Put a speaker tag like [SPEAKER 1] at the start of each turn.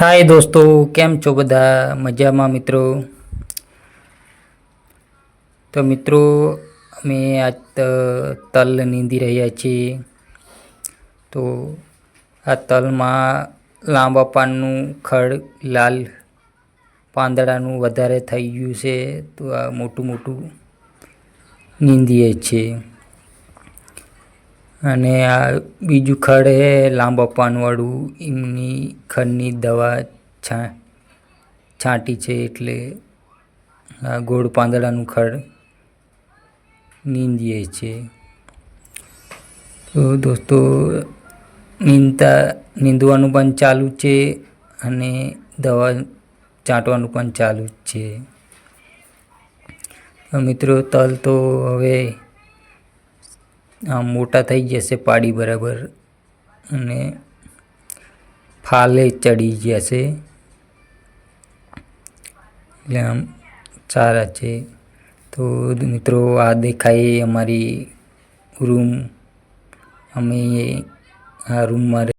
[SPEAKER 1] હાય દોસ્તો, કેમ છો બધા? મજામાં મિત્રો? તો મિત્રો, અમે આજ તલ નીંદી રહ્યા છીએ. તો આ તલમાં લાંબા પાનનું ખડ, લાલ પાંદડાનું વધારે થઈ ગયું છે. તો આ મોટું મોટું નીંદીએ છીએ. અને આ બીજું ખડ હે, લાંબા પાનવાળું, એમની ખડની દવા છા, છાંટી છે એટલે આ ગોળ પાંદડાનું ખડ નીંદીએ છીએ તો દોસ્તો, નીંદતા, નીંદવાનું પણ ચાલુ છે અને દવા છાંટવાનું પણ ચાલુ જ છે. મિત્રો, તલ તો હવે મોટા થઈ જશે પાડી બરાબર. અને ફાલે ચડી જશે. એટલે આમ સારા છે. તો મિત્રો આ દેખાય અમારી રૂમ અમે આ રૂમમાં